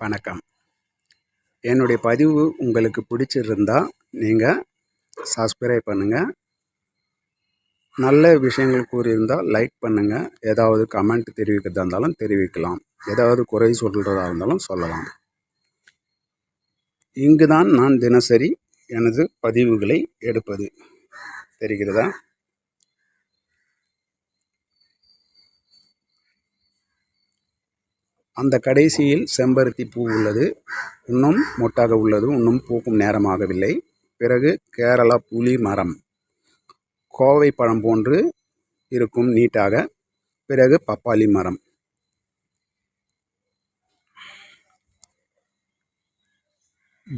வணக்கம். என்னுடைய பதிவு உங்களுக்கு பிடிச்சிருந்தால் நீங்கள் சப்ஸ்கிரைப் பண்ணுங்கள் நல்ல விஷயங்கள் கூறியிருந்தால் லைக் பண்ணுங்கள் ஏதாவது கமெண்ட் தெரிவிக்கிறதா இருந்தாலும் தெரிவிக்கலாம். ஏதாவது குறை சொல்கிறதா இருந்தாலும் சொல்லலாம். இங்கு தான் நான் தினசரி எனது பதிவுகளை எடுப்பது. தெரிகிறதா? அந்த கடைசியில் செம்பருத்தி பூ உள்ளது. இன்னும் மொட்டாக உள்ளது. இன்னும் பூக்கும் நேரமாகவில்லை. பிறகு கேரளா புளி மரம். கோவை பழம் போன்று இருக்கும் நீட்டாக. பிறகு பப்பாளி மரம்.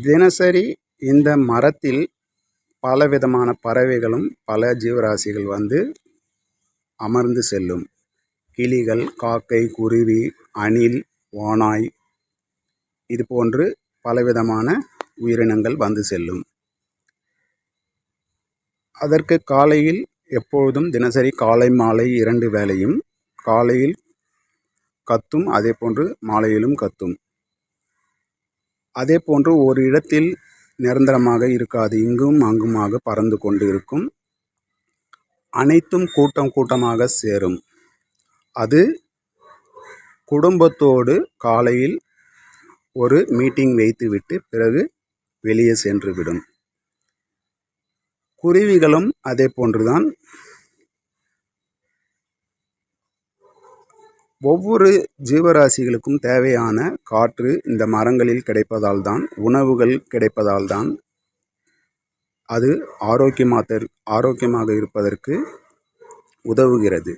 தினசரி இந்த மரத்தில் பலவிதமான பறவைகளும் பல ஜீவராசிகள் வந்து அமர்ந்து செல்லும். கிளிகள் காக்கை குருவி அணில் ஓனாய் இது போன்று பலவிதமான உயிரினங்கள் வந்து செல்லும். அதற்கு காலையில் எப்பொழுதும் தினசரி காலை மாலை இரண்டு வேளையும் காலையில் கத்தும் அதே போன்று மாலையிலும் கத்தும். அதே போன்று ஒரு இடத்தில் நிரந்தரமாக இருக்காது இங்கும் அங்குமாக பறந்து கொண்டு இருக்கும் அனைத்தும் கூட்டம் கூட்டமாக சேரும். அது குடும்பத்தோடு காலையில் ஒரு மீட்டிங் வைத்துவிட்டு பிறகு வெளியே சென்றுவிடும் குருவிகளும் அதே போன்றுதான். ஒவ்வொரு ஜீவராசிகளுக்கும் தேவையான காற்று இந்த மரங்களில் கிடைப்பதால் தான் உணவுகள் கிடைப்பதால் தான் அது ஆரோக்கியமாக ஆரோக்கியமாக இருப்பதற்கு உதவுகிறது.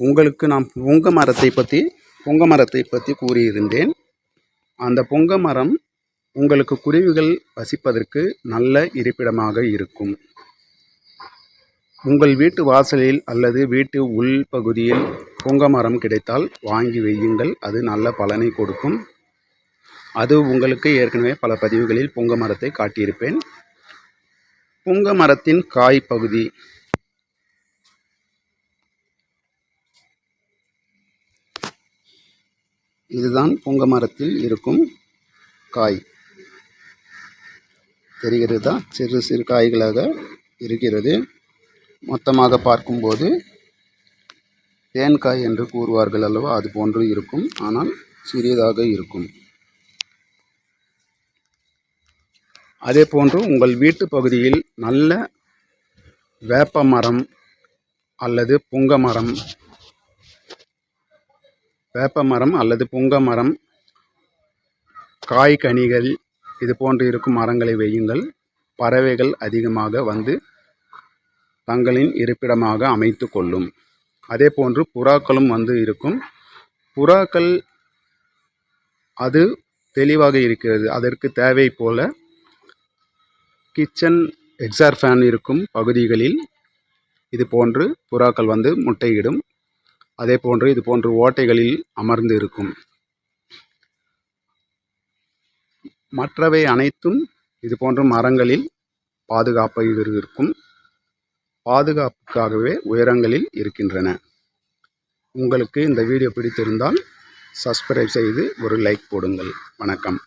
உங்களுக்கு நான் பொங்க மரத்தை பற்றி பொங்க மரத்தை பற்றி கூறியிருந்தேன். அந்த பொங்க மரம் உங்களுக்கு குருவிகள் வசிப்பதற்கு நல்ல இருப்பிடமாக இருக்கும். உங்கள் வீட்டு வாசலில் அல்லது வீட்டு உள் பகுதியில் பொங்க மரம் கிடைத்தால் வாங்கி வையுங்கள். அது நல்ல பலனை கொடுக்கும். அது உங்களுக்கு ஏற்கனவே பல பதிவுகளில் பொங்க மரத்தை காட்டியிருப்பேன். பொங்க மரத்தின் காய் பகுதி இதுதான் புங்க மரத்தில் இருக்கும் காய். தெரிகிறதா? சிறு சிறு காய்களாக இருக்கிறது. மொத்தமாக பார்க்கும்போது தேன்காய் என்று கூறுவார்கள் அல்லவா? அது போன்று இருக்கும். ஆனால் சிறியதாக இருக்கும். அதே போன்று உங்கள் வீட்டு பகுதியில் நல்ல வேப்ப மரம் அல்லது புங்க மரம் வேப்ப மரம் அல்லது புங்க மரம் காய் கனிகள் இது போன்று இருக்கும் மரங்களை வையுங்கள். பறவைகள் அதிகமாக வந்து தங்களின் இருப்பிடமாக அமைத்து கொள்ளும். அதே போன்று புறாக்களும் வந்து இருக்கும். புறாக்கள் அது தெளிவாக இருக்கிறது. அதற்கு தேவை போல கிச்சன் எக்ஸார் ஃபேன் இருக்கும் பகுதிகளில் இது போன்று புறாக்கள் வந்து முட்டையிடும். அதே போன்று இது போன்று ஓட்டைகளில் அமர்ந்து இருக்கும். மற்றவை அனைத்தும் இது போன்ற மரங்களில் பாதுகாப்பாக இருக்கும் பாதுகாப்புக்காகவே உயரங்களில் இருக்கின்றன. உங்களுக்கு இந்த வீடியோ பிடித்திருந்தால் சப்ஸ்கிரைப் செய்து ஒரு லைக் போடுங்கள். வணக்கம்.